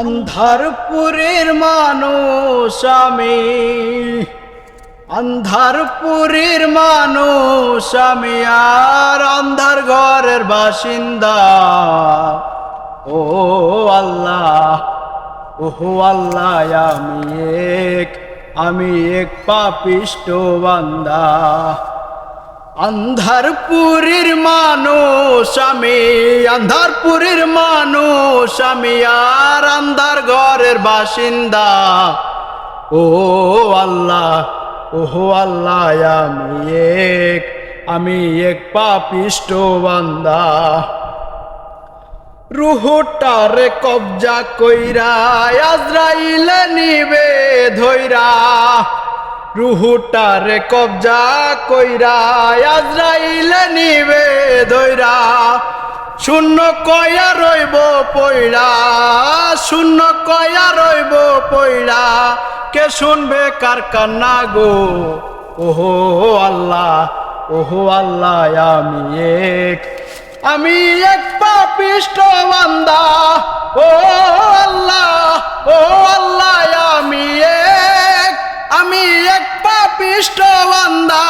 আন্ধারপুরের মানুষ আমি। আন্ধারপুরের মানুষ আমি আর আন্ধার ঘরের বাসিন্দা। ও আল্লাহ, ওহো আল্লাহ, আমি এক আমি এক পাপিষ্ট বান্দা। আন্ধারপুরের মানুষ আমি, আন্ধারপুরের মানুষ আমি, আর আন্ধার ঘরের বাসিন্দা। ও আল্লাহ, ওহো আল্লাহ, আমি এক আমি এক পাপিষ্ট বান্দা। রুহুটারে কবজা কইরা, আজরাইল নিবে ধইরা। রুহুটারে কবজা কইরা আজরাইল নিবে ধইরা শূন্য কয়া রইব পইড়া, শূন্য কয়া রইব পইড়া। কে শুনবে কার কান্না গো? ওহো আল্লাহ ওহো আল্লাহ, আমি এক আমি এক পাপিষ্ট বান্দা। পাপিষ্ট বান্দা।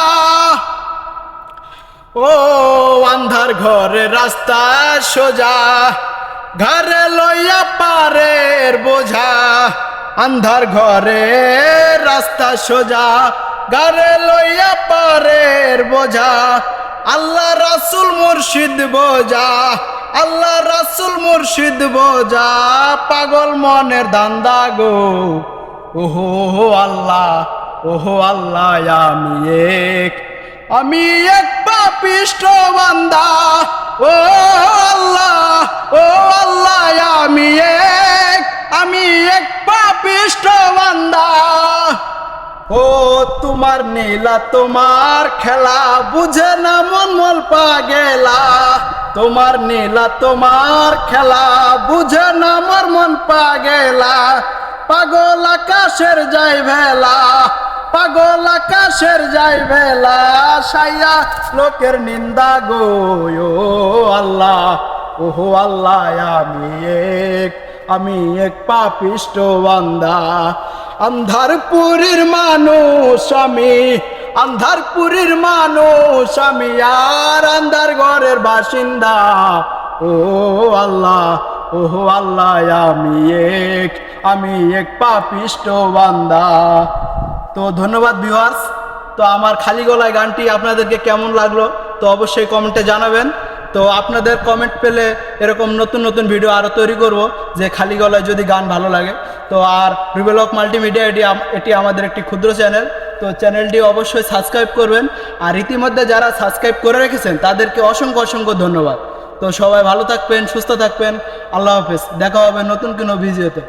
ও আন্ধার ঘরে রাস্তা সোজা, ঘরে লইয়া পারের বোঝা। আন্ধার ঘরে রাস্তা সোজা, ঘরে লইয়া পারের বোঝা। আল্লাহ রাসুল মুর্শিদ বোঝা, আল্লাহ রাসুল মুর্শিদ বোঝা। পাগল মনের দান্দা গো। ওহো, আল্লাহ। ওহো আল্লাহ, আমি এক আমি এক পাপিষ্ট বান্দা। ও আল্লাহ ও আল্লাহ, আমি এক আমি এক পাপিষ্ট বান্দা। ও তোমার নীলা, তোমার খেলা বুঝে না মন মল পা গেলা। তোমার নীলা, তোমার খেলা বুঝে না মন পা গেলা। পাগল আকাশের যাই ভেলা। পাগল আকাশের যাই ভেলা সাইয়া, লোকের নিন্দা গো আল্লাহ, ওহো আল্লাহ, আমি এক আমি এক পাপিষ্ট বান্দা। আন্ধারপুরীর মানুষ আমি, আন্ধারপুরীর মানুষ আমি, আর আন্ধার ঘরের বাসিন্দা। ও আল্লাহ, ওহো আল্লাহ, আমি এক আমি এক পাপিষ্ট বান্দা। তো ধন্যবাদ ভিউয়ার্স তো আমার খালি গলায় গানটি আপনাদেরকে কেমন লাগল, তো অবশ্যই কমেন্টে জানাবেন। তো আপনাদের কমেন্ট পেলে এরকম নতুন নতুন ভিডিও আরও তৈরি করব, যে খালি গলায় যদি গান ভালো লাগে। তো আর রিবেলক মাল্টিমিডিয়া এটি এটি আমাদের একটি ক্ষুদ্র চ্যানেল তো চ্যানেলটি অবশ্যই সাবস্ক্রাইব করবেন। আর ইতিমধ্যে যারা সাবস্ক্রাইব করে রেখেছেন, তাদেরকে অসংখ্য অসংখ্য ধন্যবাদ। তো সবাই ভালো থাকবেন, সুস্থ থাকবেন। আল্লাহ হাফেজ। দেখা হবে নতুন কোনো ভিডিওতে